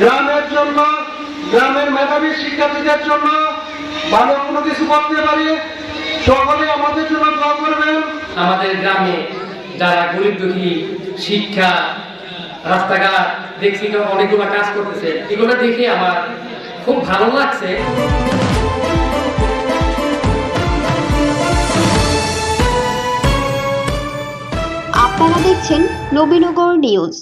গ্রামের জন্য গ্রামের মেধাবী শিক্ষার্থীদের জন্য ভালো কোনো কিছু করতে পারি সকলে আমাদের জন্য দোয়া করবেন। আমাদের গ্রামে যারা গরিব দুঃখী শিক্ষা রাস্তাঘাট দেখছি তো অনেকগুলো কাজ করতেছে এগুলো দেখে আমার খুব ভালো লাগছে। আপনারা দেখছেন নবীনগর নিউজ।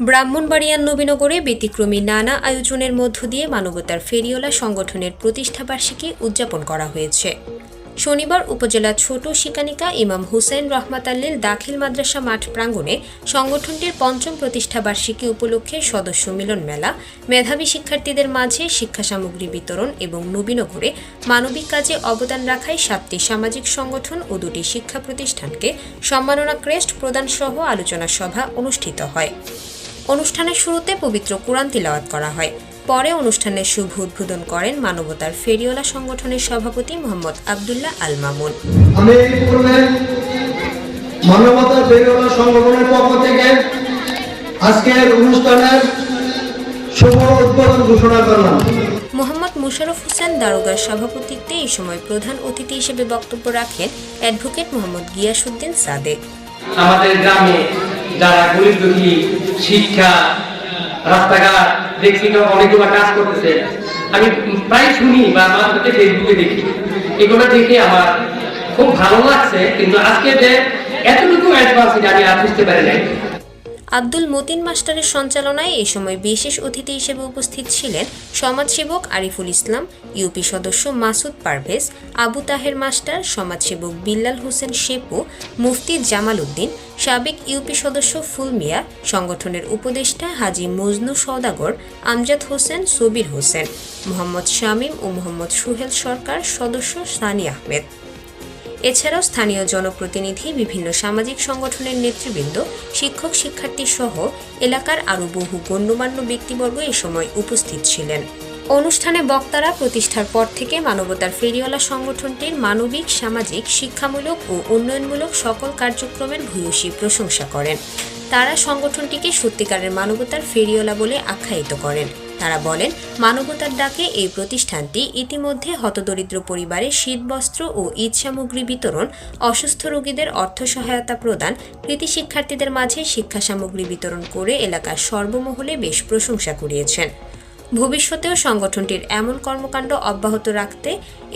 ব্রাহ্মণবাড়িয়ার নবীনগরে ব্যতিক্রমী নানা আয়োজনের মধ্য দিয়ে মানবতার ফেরিওলা সংগঠনের প্রতিষ্ঠাবার্ষিকী উদযাপন করা হয়েছে। শনিবার উপজেলা ছোট শিকানিকা ইমাম হুসেন রহমাত আল্লিল দাখিল মাদ্রাসা মাঠ প্রাঙ্গণে সংগঠনটির পঞ্চম প্রতিষ্ঠাবার্ষিকী উপলক্ষে সদস্য মিলন মেলা, মেধাবী শিক্ষার্থীদের মাঝে শিক্ষা সামগ্রী বিতরণ এবং নবীনগরে মানবিক কাজে অবদান রাখায় সাতটি সামাজিক সংগঠন ও দুটি শিক্ষা প্রতিষ্ঠানকে সম্মাননা ক্রেস্ট প্রদান সহ আলোচনা সভা অনুষ্ঠিত হয়। অনুষ্ঠানের শুরুতে পবিত্র কোরআন তিলাওয়াত করা হয়। পরে অনুষ্ঠানের শুভ উদ্বোধন করেন মানবতার ফেরিওলা সংগঠনের সভাপতি মোহাম্মদ আবদুল্লাহ আল মামুন। আমি এই পূর্বে সংগঠনের পক্ষ থেকে আজকের অনুষ্ঠানের শুভ উদ্বোধন ঘোষণা করলাম। মোহাম্মদ মুশারফ হোসেন দারোগার সভাপতিত্বে এই সময় প্রধান অতিথি হিসেবে বক্তব্য রাখেন অ্যাডভোকেট মোহাম্মদ গিয়াসুদ্দিন সাদেক। আমাদের গ্রামে যারা গরিব দুঃখী শিক্ষা, রাস্তাঘাট, দেখছি অনেকগুলো কাজ করতেছে। আমি প্রায় শুনি বা মাঝে ফেসবুকে দেখি। এগুলো দেখে আমার খুব ভালো লাগছে, কিন্তু আজকে যে এতটুকু অ্যাডভান্স আমি আর বুঝতে পারি নাই। আব্দুল মতিন মাস্টারের সঞ্চালনায় এই সময় বিশেষ অতিথি হিসেবে উপস্থিত ছিলেন সমাজসেবক আরিফুল ইসলাম, ইউপি সদস্য মাসুদ পারভেজ, আবু তাহের মাস্টার, সমাজসেবক বিল্লাল হোসেন শেপু, মুফতি জামাল উদ্দিন, সাবেক ইউপি সদস্য ফুল মিয়া, সংগঠনের উপদেষ্টা হাজি মজনু সওদাগর, আমজাদ হোসেন, সবির হোসেন, মোহাম্মদ শামীম ও মোহাম্মদ সুহেল সরকার সদস্য সানি আহমেদ। এছাড়াও স্থানীয় জনপ্রতিনিধি, বিভিন্ন সামাজিক সংগঠনের নেতৃবৃন্দ, শিক্ষক শিক্ষার্থী সহ এলাকার আরও বহু গণ্যমান্য ব্যক্তিবর্গ এ সময় উপস্থিত ছিলেন। অনুষ্ঠানে বক্তারা প্রতিষ্ঠার পর থেকে মানবতার ফেরিওয়ালা সংগঠনটির মানবিক, সামাজিক, শিক্ষামূলক ও উন্নয়নমূলক সকল কার্যক্রমের ভূয়সী প্রশংসা করেন। তারা সংগঠনটিকে সত্যিকারের মানবতার ফেরিওয়ালা বলে আখ্যায়িত করেন। তারা বলেন, মানবতার ডাকে এই প্রতিষ্ঠানটি ইতিমধ্যে হতদরিদ্র পরিবারে শীতবস্ত্র ও ঈদ সামগ্রী বিতরণ, অসুস্থ রোগীদের অর্থ সহায়তা প্রদান, কৃতি শিক্ষার্থীদের মাঝে শিক্ষা সামগ্রী বিতরণ করে এলাকার সর্বমহলে বেশ প্রশংসা কুড়িয়েছেন। ভবিষ্যতেও সংগঠনটির এমন কর্মকাণ্ড অব্যাহত রাখতে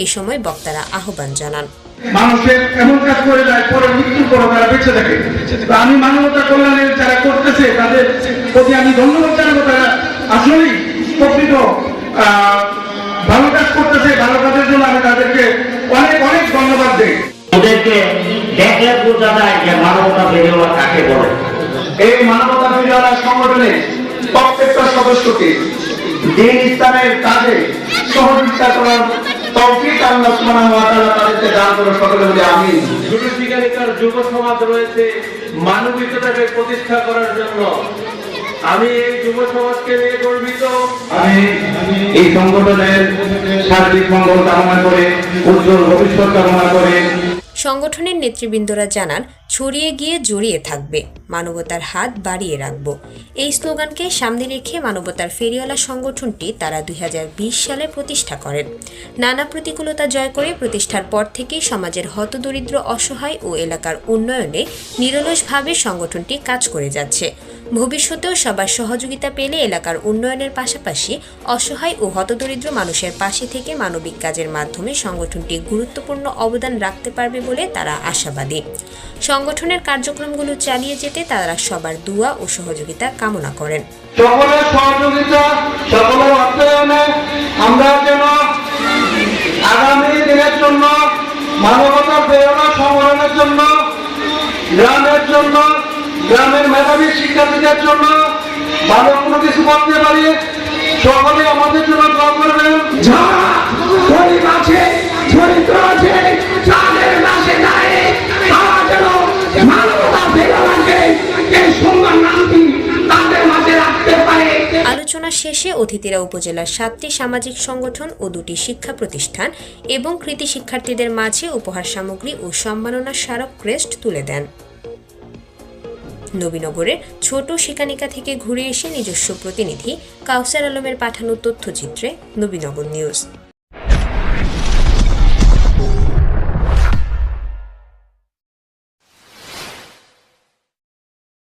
এ সময় বক্তারা আহ্বান জানান। মানুষের এমন কাজ করে যায়, পরে মৃত্যুর পর তারা বেঁচে থাকে। আমি মানবতা কল্যাণের যারা করতেছে, তাদের প্রতি আমি ধন্যবাদ জানাব, তারা আসলেই প্রকৃত ভালো কাজ করতেছে ভালো কাজের জন্য আমি তাদেরকে অনেক অনেক ধন্যবাদ দিই। ওদেরকে দেখলে বোঝা যায় যে মানবতা বেরিয়ে কাকে বলে। এই মানবতা বিদ্যালয় সংগঠনে প্রত্যেকটা সদস্যকে দিন ইসলামের কাজে সহযোগিতা করার তৌফিক আল্লাহ সুবহানাহু ওয়া তাআলা তাদেরকে দান করে সকলে বলে আমিন। যুব শিকারিকার যুব সমাজ রয়েছে মানবিকতাকে প্রতিষ্ঠা করার জন্য আমি এই যুব সমাজকে নিয়ে গর্বিত। আমি এই সংগঠনের সার্বিক মঙ্গল কামনা করে উজ্জ্বল ভবিষ্যৎ কামনা করে। সংগঠনের নেতৃবৃন্দরা জানান ছড়িয়ে গিয়ে জড়িয়ে থাকবে মানবতার হাত বাড়িয়ে রাখব। এই স্লোগানকে সামনে রেখে মানবতার ফেরিওয়ালা সংগঠনটি তারা দুই হাজার বিশ সালে প্রতিষ্ঠা করেন। নানা প্রতিকূলতা জয় করে প্রতিষ্ঠার পর থেকেই সমাজের হতদরিদ্র অসহায় ও এলাকার উন্নয়নে নিরলসভাবে সংগঠনটি কাজ করে যাচ্ছে। ভবিষ্যতেও সবার সহযোগিতা পেলে এলাকার উন্নয়নের পাশাপাশি অসহায় ও হতদরিদ্র মানুষের পাশে থেকে মানবিক কাজের মাধ্যমে সংগঠনটি গুরুত্বপূর্ণ অবদান রাখতে পারবে বলে তারা আশাবাদী। সংগঠনের কার্যক্রমগুলো চালিয়ে যেতে তারা সবার দুয়া ও সহযোগিতা কামনা করেন। সকলের সহযোগিতা, সকলের অর্থায়নে আমরা যেন আগামী দিনের জন্য মানবতার প্রেরণা সংগ্রহের জন্য গ্রামের জন্য গ্রামের মেধাবী শিক্ষার্থীদের জন্য ভালো কোনো কিছু করতে পারি সকলে আমাদের জন্য দোয়া করবেন। যারা গরিব আছে দরিদ্র আছে তাদের পাশে দাঁড়িয়ে তারা যেন মানবতা প্রেরণাকে এই সুন্দর নামটি তাদের মাঝে রাখতে পারে। আলোচনা শেষে অতিথিরা উপজেলার সাতটি সামাজিক সংগঠন ও দুটি শিক্ষা প্রতিষ্ঠান এবং কৃতি শিক্ষার্থীদের মাঝে উপহার সামগ্রী ও সম্মাননা স্মারক ক্রেস্ট তুলে দেন। নবীনগরের ছোট শিকানিকা থেকে ঘুরে এসে নিজস্ব প্রতিনিধি কাউসার আলমের পাঠানো তথ্যচিত্রে নবীনগর নিউজ।